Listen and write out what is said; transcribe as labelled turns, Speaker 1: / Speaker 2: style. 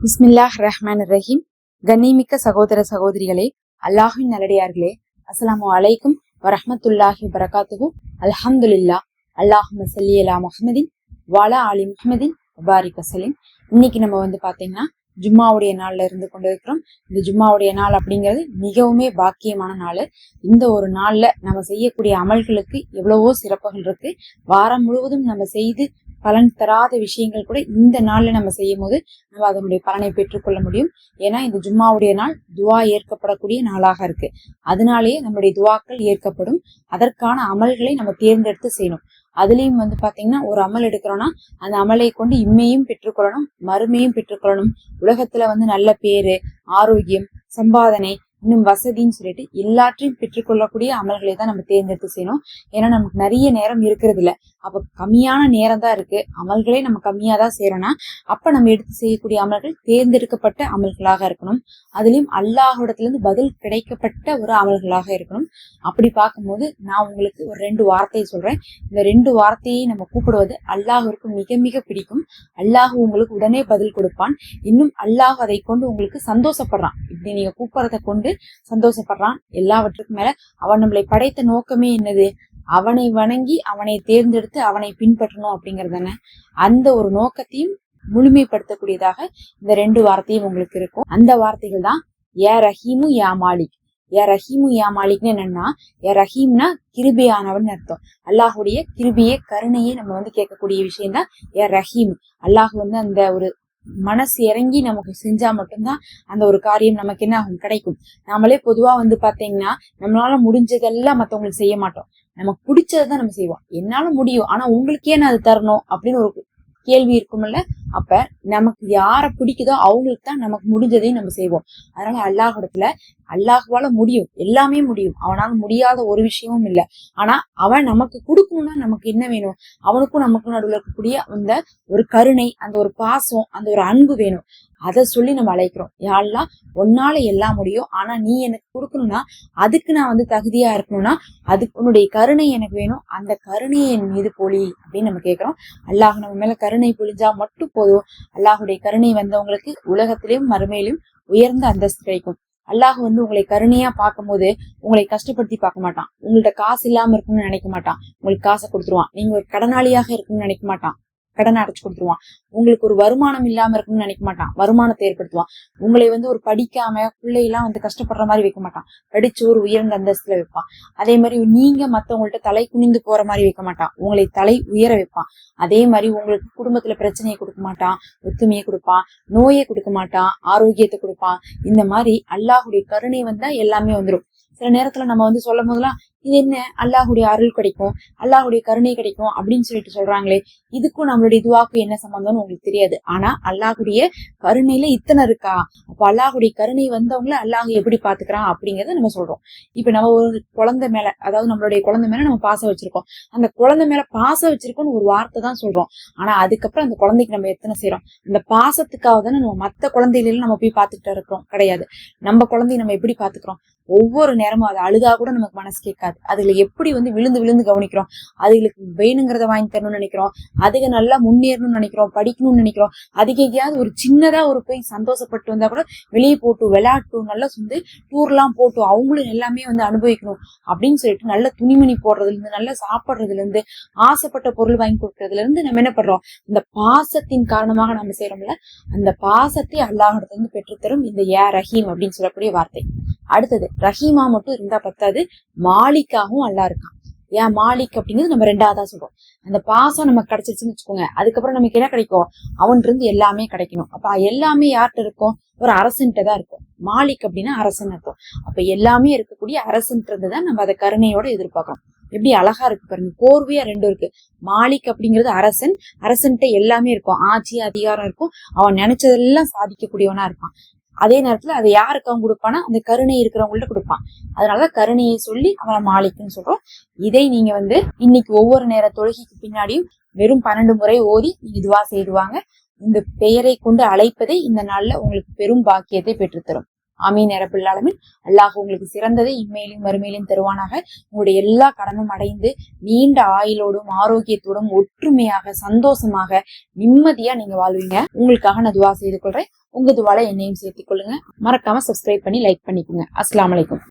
Speaker 1: பிஸ்மில்லாஹ் ரஹ்மான் ரஹீம் கண்ணிமிக்க சகோதர சகோதரிகளே அல்லாஹின் நல்லடியார்களே அஸ்லாம் அலைக்கும் வரஹமத்துல்லாஹி வரகாத்துஹு அல்ஹம்துலில்லா அல்லாஹும்ம ஸல்லி அலா முஹமதின் வாலா அலி முஹமதின் முபாரிக் வசலிம் இன்னைக்கு நம்ம வந்து பார்த்தீங்கன்னா ஜும்மாவுடைய நாள்ல இருந்து கொண்டு இருக்கிறோம் இந்த ஜும்மாவுடைய நாள் அப்படிங்கிறது மிகவுமே பாக்கியமான நாள். இந்த ஒரு நாள்ல நம்ம செய்யக்கூடிய அமல்களுக்கு எவ்வளவோ சிறப்புகள் இருக்கு. வாரம் முழுவதும் நம்ம செய்து பலன் தராத விஷயங்கள் கூட இந்த நாளில் நம்ம செய்யும் போது நம்ம அதனுடைய பலனை பெற்றுக்கொள்ள முடியும். ஏன்னா இந்த ஜும்மாவுடைய நாள் துவா ஏற்கப்படக்கூடிய நாளாக இருக்கு. அதனாலேயே நம்முடைய துவாக்கள் ஏற்கப்படும். அதற்கான அமல்களை நம்ம தேர்ந்தெடுத்து செய்யணும். அதுலேயும் வந்து பார்த்தீங்கன்னா ஒரு அமல் எடுக்கிறோம்னா அந்த அமலை கொண்டு இம்மையும் பெற்றுக்கொள்ளணும் மறுமையும் பெற்றுக்கொள்ளணும். உலகத்துல வந்து நல்ல பேரு ஆரோக்கியம் சம்பாதனை இன்னும் வசதின்னு சொல்லிட்டு எல்லாற்றையும் பெற்றுக்கொள்ளக்கூடிய அமல்களை தான் நம்ம தேர்ந்தெடுத்து செய்யணும். ஏன்னா நமக்கு நிறைய நேரம் இருக்கிறது இல்லை. அப்ப கம்மியான நேரம் தான் இருக்கு. அமல்களே நம்ம கம்மியா தான் செய்யறோம்னா அப்ப நம்ம எடுத்து செய்யக்கூடிய அமல்கள் தேர்ந்தெடுக்கப்பட்ட அமல்களாக இருக்கணும். அதுலயும் அல்லாஹிடத்துல இருந்து பதில் கிடைக்கப்பட்ட ஒரு அமல்களாக இருக்கணும். அப்படி பார்க்கும்போது நான் உங்களுக்கு ஒரு ரெண்டு வார்த்தையை சொல்றேன். இந்த ரெண்டு வார்த்தையை நம்ம கூப்பிடுவது அல்லாஹிற்கு மிக மிக பிடிக்கும். அல்லாஹ் உங்களுக்கு உடனே பதில் கொடுப்பான். இன்னும் அல்லாஹ் அதை கொண்டு உங்களுக்கு சந்தோஷப்படுறான். இப்படி நீங்க கூப்பிடுறத கொண்டு சந்தோஷப்படுறான். எல்லாவற்றுக்கும் மேல அவன் நம்மளை படைத்த நோக்கமே என்னது? அவனை வணங்கி அவனை தேர்ந்தெடுத்து அவனை பின்பற்றணும் அப்படிங்கிறது தானே? அந்த ஒரு நோக்கத்தையும் முழுமைப்படுத்தக்கூடியதாக இந்த ரெண்டு வார்த்தையும் உங்களுக்கு இருக்கும். அந்த வார்த்தைகள் தான் ஏ ரஹீமு யா மாலிக். ஏ ரஹீமு யா மாலிக்னு என்னன்னா ஏ ரஹீம்னா கிருபியானவன் அர்த்தம். அல்லாஹுடைய கிருபியே கருணையே நம்ம வந்து கேட்கக்கூடிய விஷயம் தான் ஏ ரஹீம். அல்லாஹ் வந்து அந்த ஒரு மனசு இறங்கி நமக்கு செஞ்சா மட்டும்தான் அந்த ஒரு காரியம் நமக்கு என்ன ஆகும்? கிடைக்கும். நாமளே பொதுவா வந்து பாத்தீங்கன்னா நம்மளால முடிஞ்சதெல்லாம் மத்தவங்களுக்கு செய்ய மாட்டோம். நமக்கு பிடிச்சதுதான் நம்ம செய்வோம். என்னால முடியும். ஆனா உங்களுக்கு ஏன் அது தரணும் அப்படின்னு ஒரு கேள்வி இருக்கும்ல? அப்ப நமக்கு யார பிடிக்குதோ அவங்களுக்கு தான் நமக்கு முடிஞ்சதையும் நம்ம செய்வோம். அதனால அல்லாஹிடத்துல அல்லாஹுவால முடியும். எல்லாமே முடியும். அவனால முடியாத ஒரு விஷயமும் இல்லை. ஆனா அவன் நமக்கு கொடுக்கணும்னா நமக்கு என்ன வேணும்? அவனுக்கும் நமக்கும் நடுவில் இருக்கக்கூடிய அந்த ஒரு கருணை அந்த ஒரு பாசம் அந்த ஒரு அன்பு வேணும். அதை சொல்லி நம்ம அழைக்கிறோம். யாரெல்லாம் உன்னால எல்லாம் முடியும். ஆனா நீ எனக்கு கொடுக்கணும்னா அதுக்கு நான் வந்து தகுதியா இருக்கணும்னா அதுக்கு உன்னுடைய கருணை எனக்கு வேணும். அந்த கருணையை என் மீது பொழி அப்படின்னு நம்ம கேட்கிறோம் அல்லாஹ் நம்ம மேல கருணை பொழிஞ்சா மட்டும் போதும் அல்லாஹுடைய கருணை வந்தவங்களுக்கு உலகத்திலையும் மறுமையிலும் உயர்ந்த அந்தஸ்து கிடைக்கும். அல்லாஹ் வந்து உங்களை கருணையா பார்க்கும் போது உங்களை கஷ்டப்படுத்தி பார்க்க மாட்டான். உங்கள்ட்ட காசு இல்லாம இருக்கும்னு நினைக்க மாட்டான். உங்களுக்கு காசை கொடுத்துருவான். நீங்க ஒரு கடனாளியாக இருக்கும்னு நினைக்க மாட்டான். கடனை அடைச்சு கொடுத்துருவான். உங்களுக்கு ஒரு வருமானம் இல்லாம இருக்கும்னு நினைக்க மாட்டான். வருமானத்தை ஏற்படுத்துவான். உங்களை வந்து ஒரு படிக்காம பிள்ளையெல்லாம் வந்து கஷ்டப்படுற மாதிரி வைக்க மாட்டான். படிச்சு ஒரு உயர்ந்த அந்தஸ்துல வைப்பான். அதே மாதிரி நீங்க மத்தவங்கள்ட்ட தலை குனிந்து போற மாதிரி வைக்க மாட்டான். உங்களை தலை உயர வைப்பான். அதே மாதிரி உங்களுக்கு குடும்பத்துல பிரச்சனையை கொடுக்க மாட்டான். ஒத்துமையை கொடுப்பான். நோயை கொடுக்க மாட்டான். ஆரோக்கியத்தை கொடுப்பான். இந்த மாதிரி அல்லாஹுடைய கருணை வந்தா எல்லாமே வந்துடும் சில நேரத்துல நம்ம வந்து சொல்லும் போதெல்லாம் இது என்ன? அல்லாஹுடைய அருள் கிடைக்கும். அல்லாஹுடைய கருணை கிடைக்கும் அப்படின்னு சொல்லிட்டு சொல்றாங்களே இதுக்கும் நம்மளுடைய இதுவாக்கும் என்ன சம்பந்தம்னு உங்களுக்கு தெரியாது. ஆனா அல்லாஹுடைய கருணையில இத்தனை இருக்கா? அப்ப அல்லாஹுடைய கருணை வந்தவங்கள அல்லாஹ் எப்படி பாத்துக்கிறான் அப்படிங்கறத நம்ம சொல்றோம். இப்ப நம்ம ஒரு குழந்தை மேல அதாவது நம்மளுடைய குழந்தை மேல நம்ம பாசம் வச்சிருக்கோம். அந்த குழந்தை மேல பாசம் வச்சிருக்கோம்னு ஒரு வார்த்தை தான் சொல்றோம். ஆனா அதுக்கப்புறம் அந்த குழந்தைக்கு நம்ம எத்தனை செய்யறோம் அந்த பாசத்துக்காக தானே நம்ம மத்த குழந்தைகளெல்லாம் நம்ம போய் பாத்துட்டு இருக்கிறோம். கிடையாது. நம்ம குழந்தைய நம்ம எப்படி பாத்துக்கிறோம்? ஒவ்வொரு நேரமும் அது அழுதா கூட நமக்கு மனசு கேட்காது. அதுல எப்படி வந்து விழுந்து விழுந்து கவனிக்கிறோம்? அதுகளுக்கு வேணுங்கிறத வாங்கி தரணும்னு நினைக்கிறோம். அதுக நல்லா முன்னேறணும்னு நினைக்கிறோம். படிக்கணும்னு நினைக்கிறோம். அதுக்கு எங்கேயாவது ஒரு சின்னதா ஒரு போய் சந்தோஷப்பட்டு வந்தா கூட வெளியே போட்டு விளையாட்டும் நல்லா வந்து டூர்லாம் போட்டும் அவங்களும் எல்லாமே வந்து அனுபவிக்கணும் அப்படின்னு சொல்லிட்டு நல்ல துணிமணி போடுறதுல இருந்து நல்லா சாப்பிடுறதுல இருந்து ஆசைப்பட்ட பொருள் வாங்கி கொடுக்கறதுல இருந்து நம்ம என்ன பண்றோம்? இந்த பாசத்தின் காரணமாக நம்ம செய்யறோம்ல அந்த பாசத்தை அல்லாஹிடத்துல இருந்து பெற்றுத்தரும் இந்த ஏ ரஹீம் அப்படின்னு சொல்லக்கூடிய வார்த்தை. அடுத்தது ரஹீமா மட்டும் இருந்தா பத்தாது மாலிக்காவும் அல்லா இருக்கான். ஏன் மாலிக் அப்படிங்கிறது நம்ம ரெண்டாவதா சொல்றோம். அந்த பாசம் நமக்கு கிடைச்சிருச்சுன்னு வச்சுக்கோங்க. அதுக்கப்புறம் நமக்கு என்ன கிடைக்கும்? அவன் இருந்து எல்லாமே கிடைக்கணும். அப்ப எல்லாமே யார்கிட்ட இருக்கும்? ஒரு அரசன்ட்ட தான் இருக்கும். மாலிக் அப்படின்னா அரசன் இருக்கும் அப்ப எல்லாமே இருக்கக்கூடிய அரசன்றது தான் நம்ம அதை கருணையோட எதிர்பார்க்கணும். எப்படி அழகா இருக்கு பாருங்க. கோர்வையா ரெண்டும் இருக்கு. மாலிக் அப்படிங்கிறது அரசன். அரசன்ட்ட எல்லாமே இருக்கும். ஆட்சி அதிகாரம் இருக்கும். அவன் நினைச்சதெல்லாம் சாதிக்கக்கூடியவனா இருப்பான். அதே நேரத்துல அதை யாருக்கு அவன் கொடுப்பானா அந்த கருணை இருக்கிறவங்கள்ட்ட கொடுப்பான். அதனாலதான் கருணையை சொல்லி அவனை மாலிக்குன்னு சொல்றோம். இதை நீங்க வந்து இன்னைக்கு ஒவ்வொரு நேர தொழுகைக்கு பின்னாடியும் வெறும் பன்னெண்டு முறை ஓதி நீங்க இதுவா செய்துவாங்க இந்த பெயரை கொண்டு அழைப்பதே இந்த நாள்ல உங்களுக்கு பெரும் பாக்கியத்தை பெற்றுத்தரும். ஆமீன் நிரப்பில்லாலுமே அல்லாஹ் உங்களுக்கு சிறந்ததை இம்மையிலும் மறுமையிலும் தருவானாக. உங்களுடைய எல்லா கடனும் அடைந்து நீண்ட ஆயுளோடும் ஆரோக்கியத்தோடும் ஒற்றுமையாக சந்தோஷமாக நிம்மதியா நீங்க வாழ்வீங்க. உங்களுக்காக நான் துவா செய்து கொள்றேன். உங்க துவால என்னையும் சேர்த்துக் கொள்ளுங்க. மறக்காம சப்ஸ்கிரைப் பண்ணி லைக் பண்ணிக்கோங்க. அஸ்லாம் வலைக்கும்